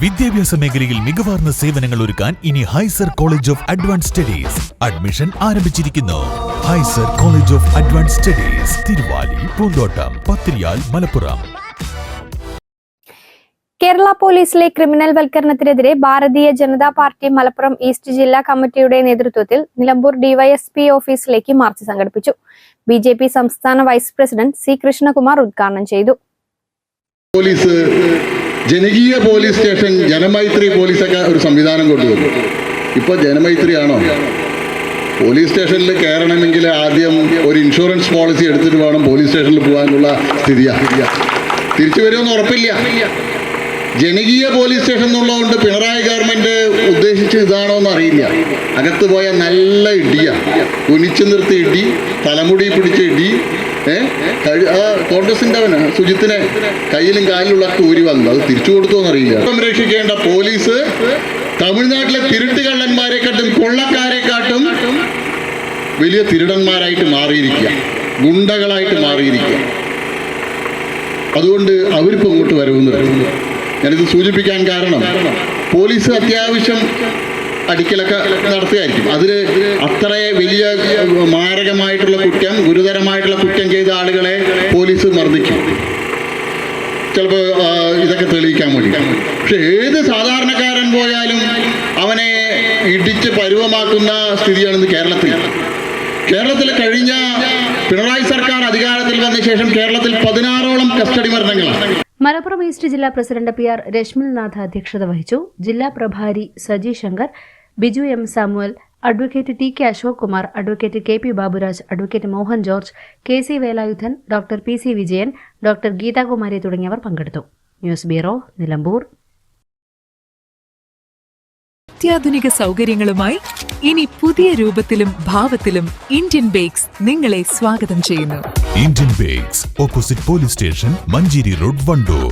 വിദ്യാഭ്യാസ മേഖലയിൽ മികവാർന്ന സേവനങ്ങൾ ഒരുക്കാൻ ഇനി Hyser college of advance studies admission ആരംഭിച്ചിരിക്കുന്നു. Hyser college of advance studies Thiruvali Poonthottam Pathiriyal Malappuram. Kerala പോലീസിലെ criminal വൽക്കരണത്തിനെതിരെ Bharatiya Janata party Malappuram east ജില്ലാ കമ്മിറ്റിയുടെ നേതൃത്വത്തിൽ നിലമ്പൂർ ഡിവൈഎസ്പി ഓഫീസിലേക്ക് മാർച്ച് സംഘടിപ്പിച്ചു. ബി ജെ പി സംസ്ഥാന വൈസ് പ്രസിഡന്റ് സി കൃഷ്ണകുമാർ ഉദ്ഘാടനം ചെയ്തു. പോലീസ് ജനകീയ പോലീസ് സ്റ്റേഷൻ ജനമൈത്രി പോലീസൊക്കെ ഒരു സംവിധാനം കൊണ്ടുവന്നു. ഇപ്പോൾ ജനമൈത്രിയാണോ? പോലീസ് സ്റ്റേഷനിൽ കയറണമെങ്കിൽ ആദ്യം ഒരു ഇൻഷുറൻസ് പോളിസി എടുത്തിട്ട് വേണം പോലീസ് സ്റ്റേഷനിൽ പോകാനുള്ള സ്ഥിതിയാണ് തിരിച്ചു വരുമെന്ന് ഉറപ്പില്ല. ജനകീയ പോലീസ് സ്റ്റേഷൻ എന്നുള്ളതുകൊണ്ട് പിണറായി അകത്ത് പോയ നല്ല ഇടിയ. കുനിച്ചു നിർത്തി ഇടി തലമുടി പിടിച്ച് ഇടി ഏ? കഴി- ആ കോൺഗ്രസിന്റെ അവന് സുജിത്തിനെ കയ്യിലും കാലിലുള്ള ഊരി വന്നു. അത് തിരിച്ചു കൊടുത്തോന്നറിയില്ല. സംരക്ഷിക്കേണ്ട പോലീസ് തമിഴ്നാട്ടിലെ തിരുട്ട് കള്ളന്മാരെക്കാട്ടും കൊള്ളക്കാരെക്കാട്ടും വലിയ തിരുടന്മാരായിട്ട് മാറിയിരിക്കുക. ഗുണ്ടകളായിട്ട് മാറിയിരിക്കുക. അതുകൊണ്ട് അവരിപ്പോൾ ഇങ്ങോട്ട് വരവെന്ന് ഞാനിത് സൂചിപ്പിക്കാൻ കാരണം പോലീസ് അത്യാവശ്യം അടിക്കലൊക്കെ നടത്തുകയായിരിക്കും. അതിൽ അത്ര വലിയ മാരകമായിട്ടുള്ള കുറ്റം ഗുരുതരമായിട്ടുള്ള കുറ്റം ചെയ്ത ആളുകളെ പോലീസ് മർദ്ദിക്കും. ചിലപ്പോൾ ഇതൊക്കെ തെളിയിക്കാൻ വേണ്ടി. പക്ഷെ ഏത് സാധാരണക്കാരൻ പോയാലും അവനെ ഇടിച്ച് പരുവമാക്കുന്ന സ്ഥിതിയാണിന്ന് കേരളത്തിൽ. കേരളത്തിൽ കഴിഞ്ഞ പിണറായി സർക്കാർ അധികാരത്തിൽ വന്ന ശേഷം കേരളത്തിൽ പതിനാറോളം കസ്റ്റഡി മരണങ്ങളാണ്. മലപ്പുറം ഈസ്റ്റ് ജില്ലാ പ്രസിഡന്റ് പി ആർ രശ്മിൽനാഥ് അധ്യക്ഷത വഹിച്ചു. ജില്ലാ പ്രഭാരി Saji Shankar Biju M Samuel advocate T K Ashok Kumar advocate K P Baburaj advocate Mohan George K C Velayudhan doctor P C Vijayan doctor Geethakumari തുടങ്ങിയവർ പങ്കെടുത്തു. News bureau Nilambur. അത്യാധുനിക സൗകര്യങ്ങളുമായി ഇനി പുതിയ രൂപത്തിലും ഭാവത്തിലും ഇന്ത്യൻ ബേക്സ് നിങ്ങളെ സ്വാഗതം ചെയ്യുന്നു. Indian bakes opposite police station Manjeri road Wandoor.